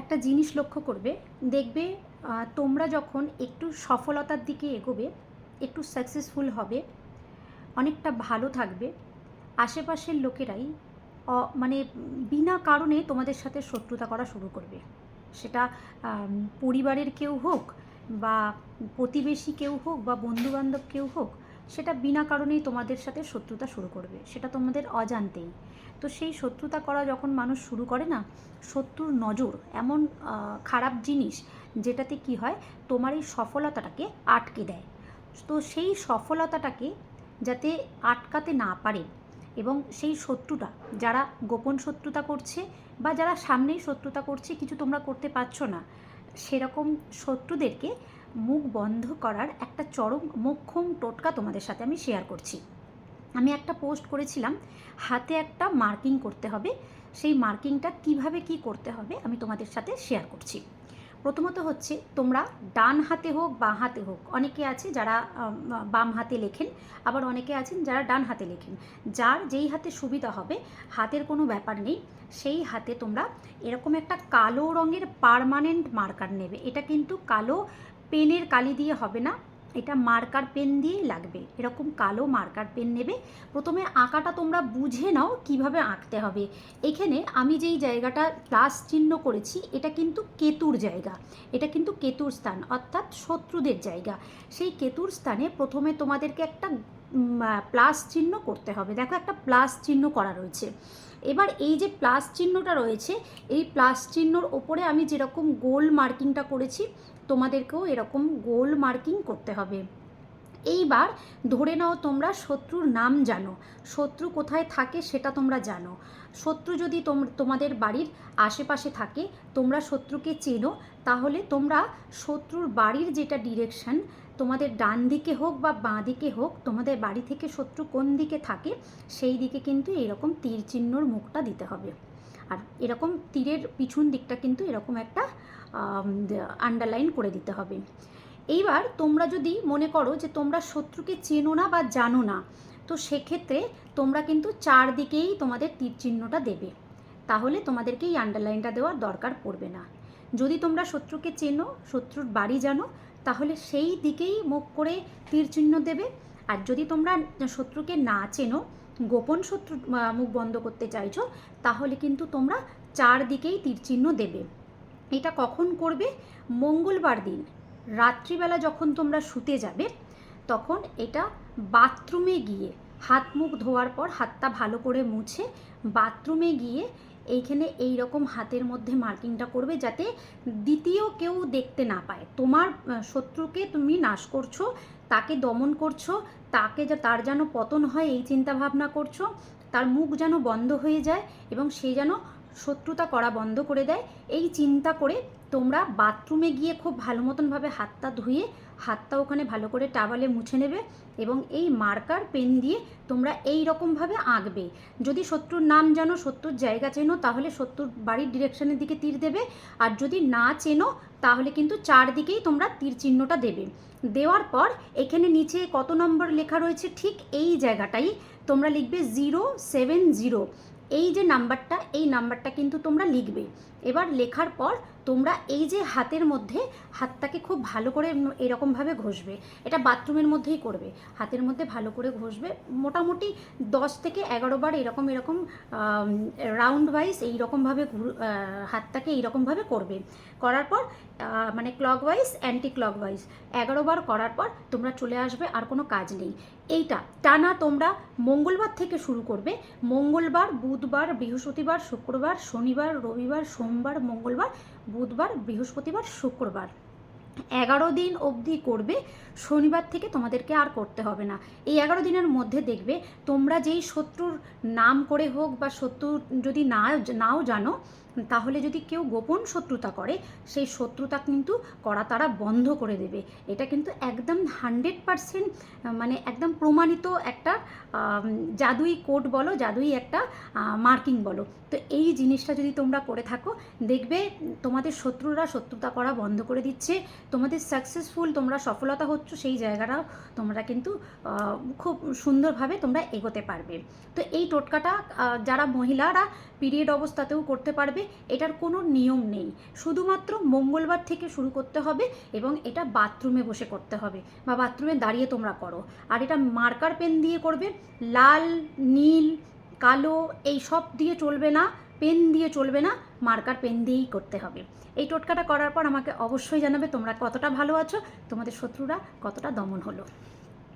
একটা জিনিস লক্ষ্য করবে, দেখবে তোমরা যখন একটু সফলতার দিকে এগোবে, একটু সাকসেসফুল হবে, অনেকটা ভালো থাকবে, আশেপাশের লোকেরাই মানে বিনা কারণে তোমাদের সাথে শত্রুতা করা শুরু করবে। সেটা পরিবারের কেউ হোক বা প্রতিবেশী কেউ হোক বা বন্ধুবান্ধব কেউ হোক, সেটা বিনা কারণেই তোমাদের সাথে শত্রুতা শুরু করবে। সেটা তোমাদের অজান্তেই। তো সেই শত্রুতা করা যখন মানুষ শুরু করে না, শত্রুর নজর এমন খারাপ জিনিস যেটাতে কি হয়? তোমার এই সফলতাটাকে আটকে দেয়। তো সেই সফলতাটাকে যাতে আটকাতে না পারে এবং সেই শত্রুটা যারা গোপন শত্রুতা করছে বা যারা সামনেই শত্রুতা করছে, কিছু তোমরা করতে পারছ না, সেরকম শত্রুদেরকে মুখ বন্ধ করার একটা চরম মোক্ষম টোটকা তোমাদের সাথে আমি শেয়ার করছি। আমি একটা পোস্ট করেছিলাম, হাতে একটা মার্কিং করতে হবে। সেই মার্কিংটা কীভাবে কি করতে হবে আমি তোমাদের সাথে শেয়ার করছি। প্রথমত হচ্ছে, তোমরা ডান হাতে হোক, বাঁ হাতে হোক, অনেকে আছে যারা বাম হাতে লেখেন, আবার অনেকে আছেন যারা ডান হাতে লেখেন। যার যেই হাতে সুবিধা হবে, হাতের কোনো ব্যাপার নেই, সেই হাতে তোমরা এরকম একটা কালো রঙের পার্মানেন্ট মার্কার নেবে। এটা কিন্তু কালো পেনের কালি দিয়ে হবে না এটা মার্কার পেন দিয়েই লাগবে। এরকম কালো মার্কার পেন নেবে। প্রথমে আঁকাটা তোমরা বুঝে নাও কীভাবে আঁকতে হবে। এখানে আমি যেই জায়গাটা প্লাস চিহ্ন করেছি, এটা কিন্তু কেতুর জায়গা। এটা কিন্তু কেতুর স্থান, অর্থাৎ শত্রুদের জায়গা। সেই কেতুর স্থানে প্রথমে তোমাদেরকে একটা প্লাস চিহ্ন করতে হবে। দেখো একটা প্লাস চিহ্ন করা রয়েছে। এবার এই যে প্লাস চিহ্নটা রয়েছে, এই প্লাস চিহ্নর ওপরে আমি যেরকম গোল মার্কিংটা করেছি তোমাদেরকেও এরকম গোল মার্কিং করতে হবে। এইবার ধরে নাও তোমরা শত্রুর নাম জানো। শত্রু কোথায় থাকে সেটা তোমরা জানো। শত্রু যদি তোম- তোমাদের বাড়ির আশেপাশে থাকে, তোমরা শত্রুকে চেনো, তাহলে তোমরা শত্রুর বাড়ির যেটা ডিরেকশন তোমাদের ডান দিকে হোক বা বাঁ দিকে হোক, তোমাদের বাড়ি থেকে শত্রু কোন দিকে থাকে, সেই দিকে কিন্তু এরকম তীর চিহ্নর মুখটা দিতে হবে। আর এরকম তীরের পিছন দিকটা কিন্তু এরকম একটা আন্ডারলাইন করে দিতে হবে। এইবার তোমরা যদি মনে করো যে তোমরা শত্রুকে চেনো না বা জানো না, তো সেক্ষেত্রে তোমরা কিন্তু চারদিকেই তোমাদের তীর চিহ্নটা দেবে। তাহলে তোমাদেরকে এই আন্ডারলাইনটা দেওয়ার দরকার পড়বে না। যদি তোমরা শত্রুকে চেনো, শত্রুর বাড়ি জানো, তাহলে সেই দিকেই মুখ করে তীর চিহ্ন দেবে। আর যদি তোমরা শত্রুকে না চেনো গোপন শত্রু মুখ বন্ধ করতে চাইছো, তাহলে কিন্তু তোমরা চারদিকেই তীর চিহ্ন দেবে। এটা কখন করবে? মঙ্গলবার দিন। রাত্রিবেলা যখন তোমরা শুতে যাবে, তখন এটা বাথরুমে গিয়ে হাত মুখ ধোয়ার পর হাতটা ভালো করে মুছে বাথরুমে গিয়ে এইখানে এই রকম হাতের মধ্যে মার্কিংটা করবে যাতে দ্বিতীয় কেউ দেখতে না পায়। তোমার শত্রুকে তুমি নাশ করছ, তাকে দমন করছ, তাকে যা, তার যেন পতন হয় এই চিন্তা ভাবনা করছ, তার মুখ যেন বন্ধ হয়ে যায় এবং সে যেন শত্রুতা করা বন্ধ করে দেয়। এই চিন্তা করে তোমরা বাথরুমে গিয়ে খুব ভালো মতনভাবে হাতটা ধুয়ে, হাতটা ওখানে ভালো করে টাওয়ালে মুছে নেবে এবং এই মার্কার পেন দিয়ে তোমরা এই রকমভাবে আঁকবে। যদি শত্রুর নাম জানো, শত্রুর জায়গা চেনো, তাহলে শত্রুর বাড়ির ডিরেকশনের দিকে তীর দেবে। আর যদি না চেনো, তাহলে কিন্তু চারদিকেই তোমরা তীর চিহ্নটা দেবে। দেওয়ার পর এখানে নিচে কত নম্বর লেখা রয়েছে, ঠিক এই জায়গাটাই তোমরা লিখবে জিরো সেভেন জিরো এই যে নাম্বারটা এই নাম্বারটা কিন্তু তোমরা লিখবে। এবার লেখার পর তোমরা এই যে হাতের মধ্যে হাতটাকে খুব ভালো করে এরকমভাবে ঘষবে, এটা বাথরুমের মধ্যেই করবে, হাতের মধ্যে ভালো করে ঘষবে, মোটামুটি দশ থেকে এগারো বার এরকম এরকম রাউন্ড ওয়াইজ এইরকমভাবে হাতটাকে এইরকমভাবে করবে, করার পর মানে clockwise anti clock wise এগারো বার করার পর তোমরা চলে আসবে, আর কোনো কাজ নেই। এইটা টানা তোমরা মঙ্গলবার থেকে শুরু করবে, মঙ্গলবার, বুধবার, বৃহস্পতিবার, শুক্রবার, শনিবার, রবিবার সোমবার, মঙ্গলবার, বুধবার, বৃহস্পতিবার, শুক্রবার। এগারো দিন অবধি করবে, শনিবার থেকে তোমাদেরকে আর করতে হবে না। এই এগারো দিনের মধ্যে দেখবে তোমরা যেই শত্রুর নাম করে হোক বা শত্রু যদি না নাও জানো তাহলে যদি কেউ গোপন শত্রুতা করে, সেই শত্রুতা কিন্তু করা তারা বন্ধ করে দেবে। এটা কিন্তু একদম হান্ড্রেড পারসেন্ট মানে একদম প্রমাণিত একটা জাদুই কোড বলো, জাদুই একটা মার্কিং বলো। তো এই জিনিসটা যদি তোমরা করে থাকো, দেখবে তোমাদের শত্রুরা শত্রুতা করা বন্ধ করে দিচ্ছে। তোমাদের সাকসেসফুল তোমরা সফলতা হচ্ছ, সেই জায়গাটাও তোমরা কিন্তু খুব সুন্দরভাবে তোমরা এগোতে পারবে। তো এই টোটকাটা যারা মহিলারা পিরিয়ড অবস্থাতেও করতে পারবে এটার কোনো নিয়ম নেই। শুধুমাত্র মঙ্গলবার থেকে শুরু করতে হবে এবং এটা বাথরুমে বসে করতে হবে বা বাথরুমে দাঁড়িয়ে তোমরা করো। আর এটা মার্কার পেন দিয়ে করবে, লাল, নীল, কালো, এই সব দিয়ে চলবে না, পেন দিয়ে চলবে না, মার্কার পেন দিয়েই করতে হবে। এই টোটকাটা করার পর আমাকে অবশ্যই জানাবে তোমরা কতটা ভালো আছো, তোমাদের শত্রুরা কতটা দমন হলো।